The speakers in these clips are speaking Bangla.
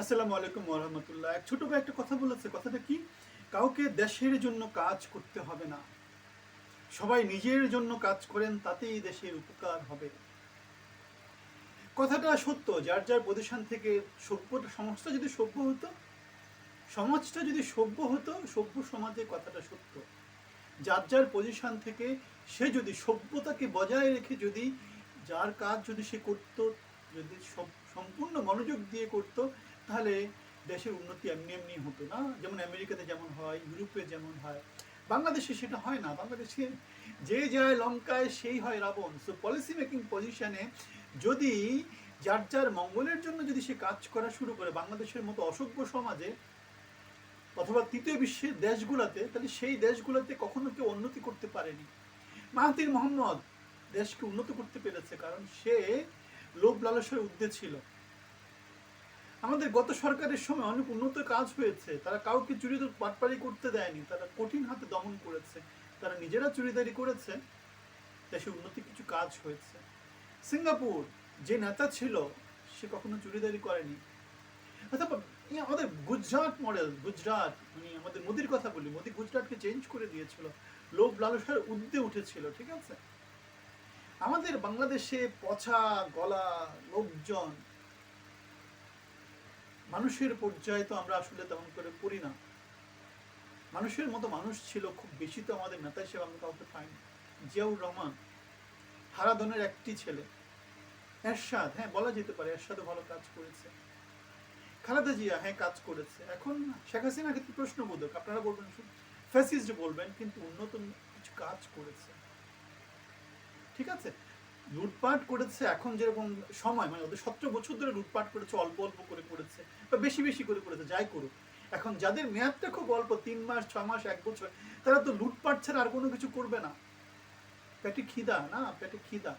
আসসালামু আলাইকুম ওরহামতুল্লাহ এক ছোট ভাই একটা কথা বলেছে, কথাটা কি? কাউকে দেশের জন্য কাজ করতে হবে না। সবাই নিজের জন্য কাজ করেন, তাতেই দেশের উপকার হবে। কথাটা সত্য, যার যার পজিশন থেকে সভ্য সমাজটা যদি সভ্য হতো, সমাজটা যদি সভ্য হতো, সভ্য সমাজে কথাটা সত্য। যার যার পজিশন থেকে সে যদি সভ্যতাকে বজায় রেখে যদি যার কাজ যদি সে করতো, যদি সম্পূর্ণ মনোযোগ দিয়ে করতো তাহলে দেশের উন্নতি এমনি এমনি হতো না। যেমন আমেরিকাতে যেমন হয়, ইউরোপে যেমন হয়। বাংলাদেশে সেটা হয় না। বাংলাদেশে যে যায় লঙ্কায়, সেই হয় রাবণ। সো পলিসি মেকিং পজিশনে যদি যার যার মঙ্গলের জন্য যদি সে কাজ করা শুরু করে, বাংলাদেশের মতো অসভ্য সমাজে অথবা তৃতীয় বিশ্বের দেশগুলোতে, তাহলে সেই দেশগুলোতে কখনো কেউ উন্নতি করতে পারেনি। মাহাতির মোহাম্মদ দেশকে উন্নত করতে পেরেছে কারণ সে লোভ লালসের ঊর্ধ্বে ছিল। আমাদের গত সরকারের সময় অনেক উন্নত কাজ হয়েছে। তারা কাউকে চুরি পাটপাড়ি করতে দেয়নি, তারা কঠিন হাতে দমন করেছে। তারা নিজেরা চুরিদারি করেছে, দেশে উন্নতি কিছু কাজ হয়েছে। সিঙ্গাপুর, যে নেতা ছিল, সে কখনো চুরিদারি করেনি। অথবা আমাদের গুজরাট মডেল গুজরাট মানে আমাদের মোদির কথা বলি, মোদি গুজরাটকে চেঞ্জ করে দিয়েছিল। লোভ লালসার উদ্দে উঠেছিল, ঠিক আছে? আমাদের বাংলাদেশে পচা গলা লোকজন মানুষের পর্যায়ে তো আমরা আসলে তেমন করে পড়ি না। মানুষের মতো মানুষ ছিল খুব বেশি তো আমাদের নেতা হিসেবে আমরা কাউকে পাইনি। জিয়াউর রহমান হারাধনের একটি ছেলে। এরশাদ হ্যাঁ বলা যেতে পারে, এরশাদও ভালো কাজ করেছে। খালেদা জিয়া হ্যাঁ কাজ করেছে। এখন শেখ হাসিনা ক্ষেত্রে প্রশ্নবোধক, আপনারা বলবেন ফ্যাসিস্ট বলবেন, কিন্তু উন্নত কিছু কাজ করেছে। ঠিক আছে? লুটপাট করেছে এখন যেরকম সময় মানে ওদের সতেরো বছর ধরে লুটপাট করেছে, অল্প অল্প করে করেছে, বা বেশি বেশি করে করেছে, যাই করুক। এখন যাদের মেয়াদটা খুব অল্প, তিন মাস, ছ মাস, এক বছর, তারা তো লুটপাট ছাড়া আর কোনো কিছু করবে না। পেটে খিদা, না? পেটে খিদা।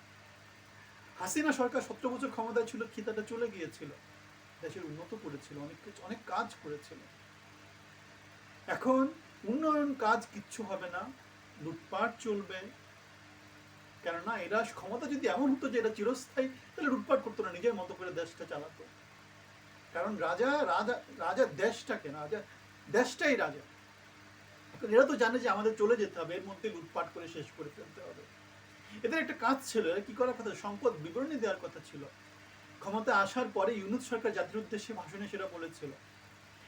হাসিনা সরকার সতেরো বছর ক্ষমতায় ছিল, খিদাটা চলে গিয়েছিল। দেশের উন্নত করেছিল, অনেক কিছু, অনেক কাজ করেছিল। এখন উন্নয়ন কাজ কিচ্ছু হবে না, লুটপাট চলবে। কেননা এরা ক্ষমতা যদি এমন হতো যে এটা চিরস্থায়ী, তাহলে লুটপাট করতো না, নিজের মতো করে দেশটা চালাতো। কারণ রাজা রাজা রাজা দেশটাকে না, রাজা দেশটাই রাজা। এরা তো জানে যে আমাদের চলে যেতে হবে, এর মধ্যে লুটপাট করে শেষ করে ফেলতে হবে। এদের একটা কাজ ছিল, এরা কি করার কথা? সম্পদ বিবরণী দেওয়ার কথা ছিল। ক্ষমতা আসার পরে ইউনুস সরকার জাতির উদ্দেশ্যে ভাষণে সেটা বলেছিল।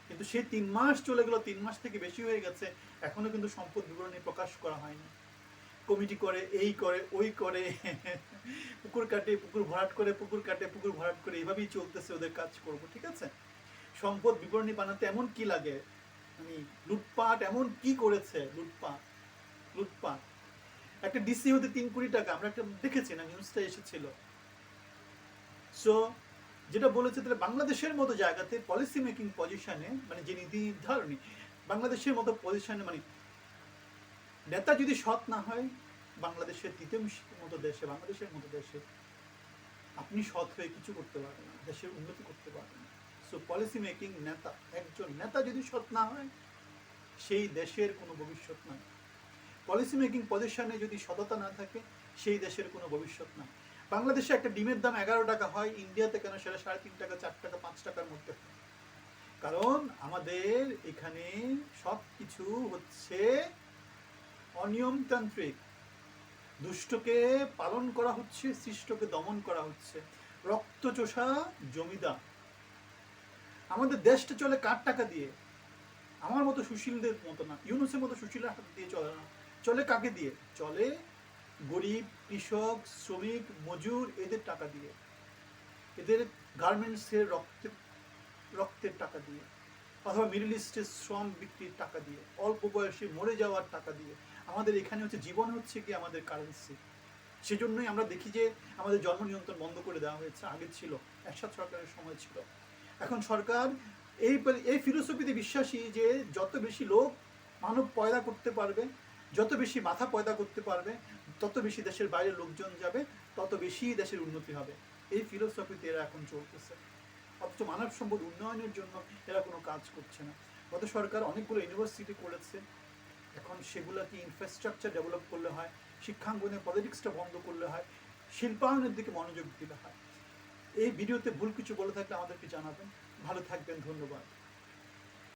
কিন্তু সেই তিন মাস চলে গেল, তিন মাস থেকে বেশি হয়ে গেছে, এখনও কিন্তু সম্পদ বিবরণী প্রকাশ করা হয়নি। কমিটি করে, এই করে, ওই করে। পুকুর কাটে, পুকুর ভরাট করে, পুকুর কাটে, পুকুর ভরাট করে এইভাবেই চলতেছে ওদের কাজ করব, ঠিক আছে? সম্পদ বিবরণী বানাতে এমন কি লাগে? মানে লুটপাট এমন কি করেছে লুটপাট? লুটপাট। একটা ডিসি হতে তিন কোটি টাকা, আমরা একটা দেখেছি না নিউজটা এসেছিল। সো যেটা বলেছে তাহলে বাংলাদেশের মতো জায়গাতে পলিসি মেকিং পজিশনে মানে যে নীতি নির্ধারণী বাংলাদেশের মতো পজিশনে মানে নেতা যদি সৎ না হয়, বাংলাদেশের দ্বিতীয় মতো দেশে, বাংলাদেশের মতো দেশে, আপনি সৎ হয়ে কিছু করতে পারবেন না, দেশের উন্নতি করতে পারবেন না। সো পলিসি মেকিং নেতা, একজন নেতা যদি সৎ না হয়, সেই দেশের কোনো ভবিষ্যৎ নাই। পলিসি মেকিং পজিশনে যদি সততা না থাকে, সেই দেশের কোনো ভবিষ্যৎ নাই। বাংলাদেশে একটা ডিমের দাম এগারো টাকা হয়, ইন্ডিয়াতে কেন সেটা সাড়ে তিন টাকা, চার টাকা, পাঁচ টাকার মধ্যে কারণ আমাদের এখানে সব কিছু হচ্ছে অনিয়মতান্ত্রিক। দুষ্টকে পালন করা হচ্ছে, সৃষ্টকে দমন করা হচ্ছে। রক্তচোষা জমিদার। আমাদের দেশটা চলে কার টাকা দিয়ে? আমার মতো সুশীলদের মতো না। ইউনুসের মতো সুশীলের হাত দিয়ে চলে না। চলে কাকে দিয়ে? চলে গরিব, কৃষক, শ্রমিক, মজুর, এদের টাকা দিয়ে। এদের গার্মেন্টসের রক্তের রক্তের টাকা দিয়ে। অথবা মিডল ইস্টের শ্রম বিক্রির টাকা দিয়ে। অল্প বয়সে মরে যাওয়ার টাকা দিয়ে। আমাদের এখানে হচ্ছে জীবন হচ্ছে কি আমাদের কারেন্সি সেজন্যই আমরা দেখি যে আমাদের জন্ম নিয়ন্ত্রণ বন্ধ করে দেওয়া হয়েছে, আগে ছিল, একসাথ সরকারের সময় ছিল। এখন সরকার এই এই ফিলোসফিতে বিশ্বাসী যে যত বেশি লোক মানব পয়দা করতে পারবে, যত বেশি মাথা পয়দা করতে পারবে, তত বেশি দেশের বাইরে লোকজন যাবে, তত বেশি দেশের উন্নতি হবে। এই ফিলোসফিতে এরা এখন চলতেছে। অথচ মানব সম্পদ উন্নয়নের জন্য এরা কোনো কাজ করছে না। গত সরকার অনেকগুলো ইউনিভার্সিটি করেছে এখন সেগুলোকে ইনফ্রাস্ট্রাকচার ডেভেলপ করলে হয়? শিক্ষাঙ্গনে পলিটিক্সটা বন্ধ করলে হয়? শিল্পায়নের দিকে মনোযোগ দিতে হয়? এই ভিডিওতে ভুল কিছু বলে থাকলে আমাদেরকে জানাবেন। ভালো থাকবেন, ধন্যবাদ।